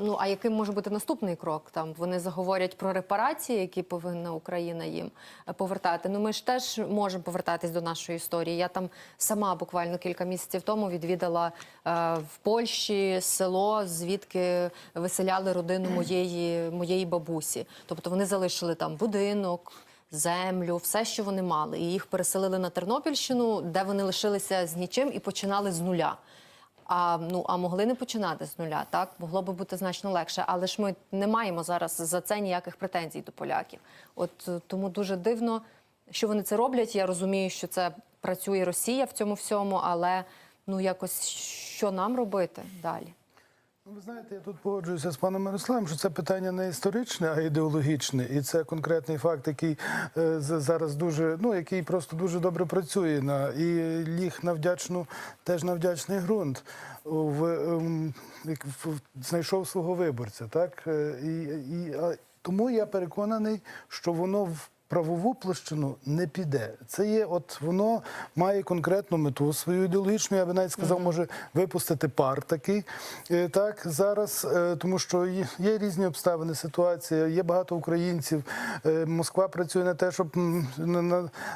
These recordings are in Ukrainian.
ну а яким може бути наступний крок? Там вони заговорять про репарації, які повинна Україна їм е, повертати. Ну ми ж теж можемо повертатись до нашої історії. Я там сама буквально кілька місяців тому відвідала е, в Польщі село, звідки виселяли родину моєї, моєї бабусі. Тобто вони залишили там будинок. Землю, все, що вони мали, і їх переселили на Тернопільщину, де вони лишилися з нічим і починали з нуля. А ну а могли не починати з нуля, так могло би бути значно легше. Але ж ми не маємо зараз за це ніяких претензій до поляків. От е, тому дуже дивно, що вони це роблять. Я розумію, що це працює Росія в цьому всьому, але ну якось що нам робити далі? Ну, Ви знаєте, я тут погоджуюся з паном Мирославом, що це питання не історичне, а ідеологічне, і це конкретний факт, який е, зараз дуже, ну який просто дуже добре працює на і ліг на вдячну, теж на вдячний ґрунт. В, ем, як в- знайшов свого виборця, так Е, і, і тому я переконаний, що воно в правову площину не піде. Це є, от воно має конкретну мету свою ідеологічну. Я би навіть сказав, може випустити пар такий. Е, Так зараз, е, тому що є, різні обставини, ситуація, є багато українців. Е, Москва працює на те, щоб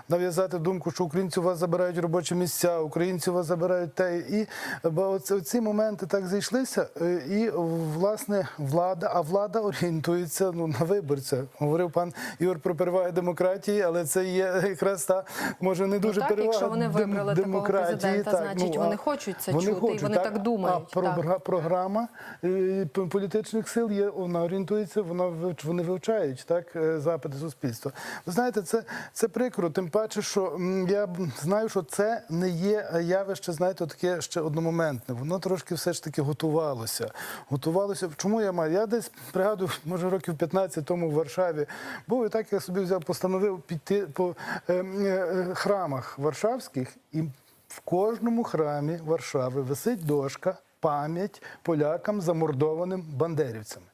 нав'язати думку, що українці у вас забирають робочі місця, українці у вас забирають те. І бо ці моменти так зійшлися, і власне влада, а влада орієнтується ну на виборця. Говорив пан Ігор про переваги демократії, але це є якраз та може не дуже так, перевага якщо вони вибрали такого президента, значить, а вони хочуть це чути, і вони так думають, А так. програма е, політичних сил є, вона орієнтується, вона вони вивчають так е, запити суспільства. Ви знаєте, це, це прикро, тим паче, що я знаю, що це не є явище, знаєте, таке ще одномоментне. Воно трошки все ж таки готувалося. Готувалося. Чому я маю? Я десь пригадую, може років 15 тому в Варшаві був і так я собі взяв, постановив піти по е, е, храмах варшавських і в кожному храмі Варшави висить дошка пам'ять полякам замордованим бандерівцями.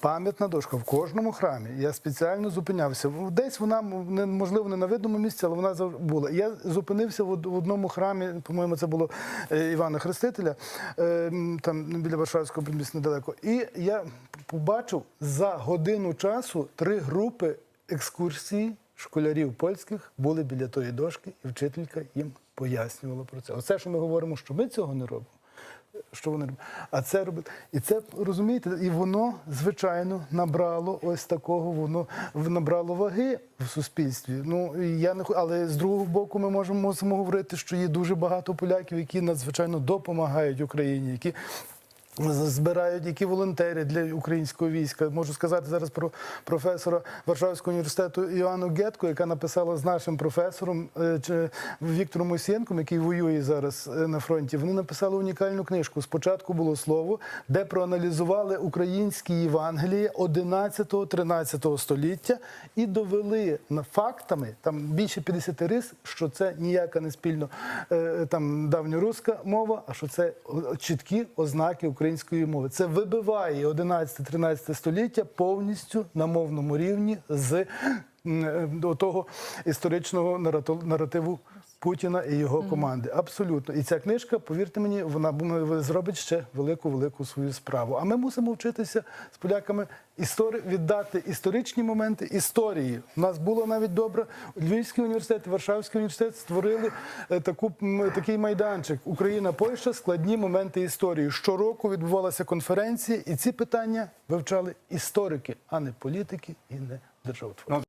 Пам'ятна дошка в кожному храмі. Я спеціально зупинявся. Десь вона можливо не на видному місці, але вона була. Я зупинився в одному храмі. По-моєму, це було е, Івана Хрестителя, е, там біля Варшавського приміщення недалеко. І я побачив за годину часу три групи екскурсій школярів польських були біля тої дошки, і вчителька їм пояснювала про це. Оце, що ми говоримо, що ми цього не робимо. Що вони роблять? А це робить. І це розумієте, і воно, звичайно, набрало ось такого, воно набрало ваги в суспільстві. Ну я не але з другого боку, ми можемо мусимо говорити, що є дуже багато поляків, які надзвичайно допомагають Україні, які збирають які волонтери для українського війська. Можу сказати зараз про професора Варшавського університету Іоанну Гетко, яка написала з нашим професором е, Віктором Мосієнком, який воює зараз е, на фронті. Вони написали унікальну книжку. Спочатку було слово, де проаналізували українські Євангелії 11-13 століття і довели на фактами там більше 50 рис, що це ніяка не спільно е, там давньоруська мова, а що це чіткі ознаки української мови. Це вибиває 11-13 століття повністю на мовному рівні з е, до того історичного наративу. Путіна і його команди. Абсолютно. І ця книжка, повірте мені, вона зробить ще велику велику свою справу. А ми мусимо вчитися з поляками істори віддати історичні моменти історії. У нас було навіть добре. Львівський університет, Варшавський університет створили е, таку такий майданчик Україна, Польща, складні моменти історії. Щороку відбувалася конференція, і ці питання вивчали історики, а не політики і не державотворці.